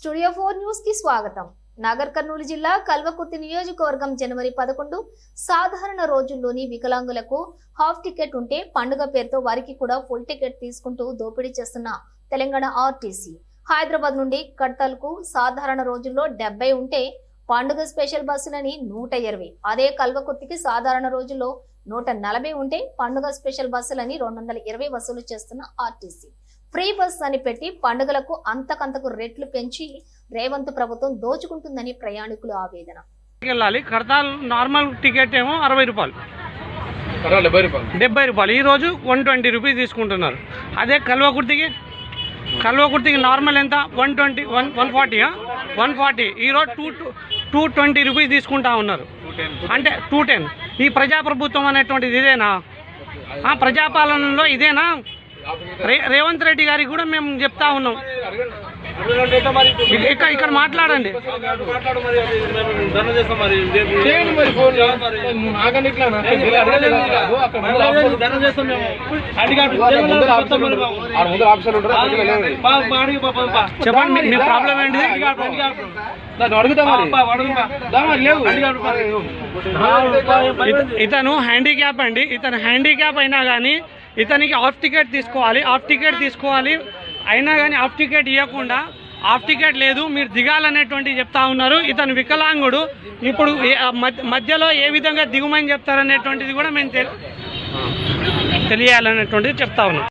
Studio four న్యూస్కి స్వాగతం. నాగర్ కర్నూలు జిల్లా కల్వకుర్తి నియోజకవర్గం జనవరి పదకొండు సాధారణ రోజుల్లోని వికలాంగులకు హాఫ్ టికెట్ ఉంటే పండుగ పేరుతో వారికి కూడా ఫుల్ టికెట్ తీసుకుంటూ దోపిడీ చేస్తున్న తెలంగాణ ఆర్టీసీ. హైదరాబాద్ నుండి కడతల్కు సాధారణ రోజుల్లో డెబ్బై ఉంటే పండుగ స్పెషల్ బస్సులని నూట ఇరవై. అదే కల్వకుర్తికి సాధారణ రోజుల్లో నూట నలభై ఉంటే పండుగ స్పెషల్ బస్సులని రెండు వందల ఇరవై వసూలు చేస్తున్న ఆర్టీసీ. ఫ్రీ బస్ అని పెట్టి పండుగలకు అంతకంతకు రెట్లు పెంచి రేవంత్ ప్రభుత్వం దోచుకుంటుందని ప్రయాణికుల ఆవేదన. వెళ్ళాలి కడతాల్ నార్మల్ టికెట్ ఏమో అరవై రూపాయలు. పర్వాలేదు డెబ్బై రూపాయలు. డెబ్బై రూపాయలు. ఈ రోజు వన్ ట్వంటీ రూపీస్ తీసుకుంటున్నారు. అదే కల్వకుర్తికి కల్వకుర్తికి నార్మల్ ఎంత? One twenty one one forty one forty ఈరోజు టూ టూ ట్వంటీ రూపీస్ తీసుకుంటా ఉన్నారు. అంటే టూ టెన్ ఈ ప్రజాప్రభుత్వం అనేటువంటిది ఇదేనా? ఆ, ప్రజాపాలనలో ఇదేనా? రే రేవంత్ రెడ్డి గారికి కూడా మేము చెప్తా ఉన్నాం. ఇక్కడ ఇక్కడ మాట్లాడండి. చెప్పండి మీ- ప్రాబ్లం ఇత- ఇతను హ్యాండిక్యాప్ అండి. ఇతను హ్యాండిక్యాప్ అయినా కానీ ఇతనికి ఆఫ్ టికెట్ తీసుకోవాలి. ఆఫ్ టికెట్ తీసుకోవాలి. అయినా కానీ ఆఫ్ టికెట్ ఇవ్వకుండా ఆఫ్ టికెట్ లేదు మీరు దిగాలనేటువంటి చెప్తా ఉన్నారు. ఇతను వికలాంగుడు. ఇప్పుడు మధ్యలో ఏ విధంగా దిగుమని చెప్తారనేటువంటిది కూడా మేము తెలియాలనేటువంటిది చెప్తా ఉన్నాం.